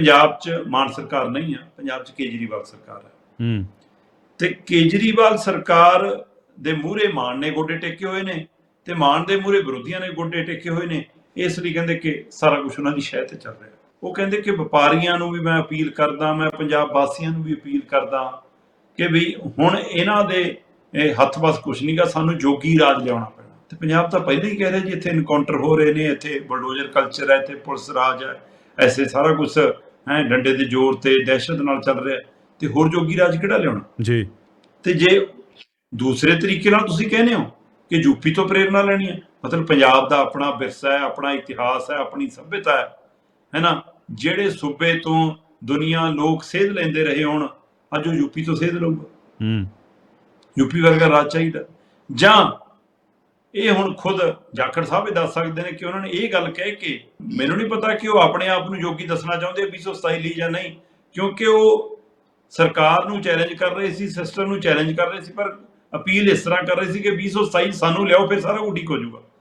ਪੰਜਾਬ 'ਚ ਮਾਨ ਸਰਕਾਰ ਨਹੀਂ ਆ ਪੰਜਾਬ 'ਚ ਕੇਜਰੀਵਾਲ ਸਰਕਾਰ ਹੈ ਹੂੰ। ਤੇ ਕੇਜਰੀਵਾਲ ਸਰਕਾਰ ਦੇ ਮੂਹਰੇ ਮਾਨ ਨੇ ਗੋਡੇ ਟੇਕੇ ਹੋਏ ਨੇ ਤੇ ਮਾਨ ਦੇ ਮੂਹਰੇ ਵਿਰੋਧੀਆਂ ਨੇ ਗੋਡੇ ਟੇਕੇ ਹੋਏ ਨੇ ਇਸ ਲਈ ਕਹਿੰਦੇ ਕਿ ਸਾਰਾ ਕੁਝ ਉਹਨਾਂ ਦੀ ਸ਼ਹਿ ਤੇ ਚੱਲ ਰਿਹਾ। ਉਹ ਕਹਿੰਦੇ ਕਿ ਵਪਾਰੀਆਂ ਨੂੰ ਵੀ ਮੈਂ ਅਪੀਲ ਕਰਦਾ ਮੈਂ ਪੰਜਾਬ ਵਾਸੀਆਂ ਨੂੰ ਵੀ ਅਪੀਲ ਕਰਦਾ ਕਿ ਵੀ ਹੁਣ ਇਹਨਾਂ ਦੇ ਇਹ ਹੱਥ ਬਸ ਕੁਝ ਨਹੀਂਗਾ ਸਾਨੂੰ ਜੋਗੀ ਰਾਜ ਲਿਆਉਣਾ ਪੈਣਾ। ਤੇ ਪੰਜਾਬ ਤਾਂ ਪਹਿਲਾਂ ਹੀ ਕਹਿ ਰਿਹਾ ਜੀ ਇੱਥੇ ਇਨਕਾਊਂਟਰ ਹੋ ਰਹੇ ਨੇ ਇੱਥੇ ਬਲਡੋਜ਼ਰ ਕਲਚਰ ਹੈ ਇੱਥੇ ਪੁਲਿਸ ਰਾਜ ਹੈ ਐਸੇ ਸਾਰਾ ਕੁਝ ਹੈ ਡੰਡੇ ਦੇ ਜ਼ੋਰ ਤੇ ਦਹਿਸ਼ਤ ਨਾਲ ਚੱਲ ਰਿਹਾ ਤੇ ਹੋਰ ਜੋਗੀ ਰਾਜ ਕਿਹੜਾ ਲਿਆਉਣਾ? ਜੀ। ਤੇ ਜੇ ਦੂਸਰੇ ਤਰੀਕੇ ਨਾਲ ਤੁਸੀਂ ਕਹਿੰਦੇ ਹੋ ਕਿ ਯੂਪੀ ਤੋਂ ਪ੍ਰੇਰਣਾ ਲੈਣੀ ਹੈ ਮਤਲਬ ਪੰਜਾਬ ਦਾ ਆਪਣਾ ਵਿਰਸਾ ਹੈ ਆਪਣਾ ਇਤਿਹਾਸ ਹੈ ਆਪਣੀ ਸਭਿਅਤਾ ਹੈ ਹੈਨਾ ਜਿਹੜੇ ਸੂਬੇ ਤੋਂ ਦੁਨੀਆ ਲੋਕ ਸੇਧ ਲੈਂਦੇ ਰਹੇ ਹੋਣ ਅੱਜ ਉਹ ਯੂਪੀ ਤੋਂ ਸੇਧ ਲਊਗਾ। ਹੂੰ। ਯੂਪੀ ਵਰਗਾ ਰਾਜ ਚਾਹੀਦਾ। ਜਾਂ ਇਹ ਹੁਣ ਖੁਦ ਜਾਖੜ ਸਾਹਿਬ ਇਹ ਦੱਸ ਸਕਦੇ ਨੇ ਕਿ ਉਹਨਾਂ ਨੇ ਇਹ ਗੱਲ ਕਹਿ ਕੇ ਮੈਨੂੰ ਨਹੀਂ ਪਤਾ ਕਿ ਉਹ ਆਪਣੇ ਆਪ ਨੂੰ ਯੋਗੀ ਦੱਸਣਾ ਚਾਹੁੰਦੇ ਆ 227 ਲਈ ਜਾਂ ਨਹੀਂ, ਕਿਉਂਕਿ ਉਹ ਸਰਕਾਰ ਨੂੰ ਚੈਲੰਜ ਕਰ ਰਹੇ ਸੀ ਸਿਸਟਮ ਨੂੰ ਚੈਲੰਜ ਕਰ ਰਹੇ ਸੀ, ਪਰ ਅਪੀਲ ਇਸ ਤਰ੍ਹਾਂ ਕਰ ਰਹੇ ਸੀ ਕਿ 227 ਸਾਨੂੰ ਲਿਆਓ, ਫਿਰ ਸਾਰਾ ਕੁਝ ਹੋ ਜਾਊਗਾ।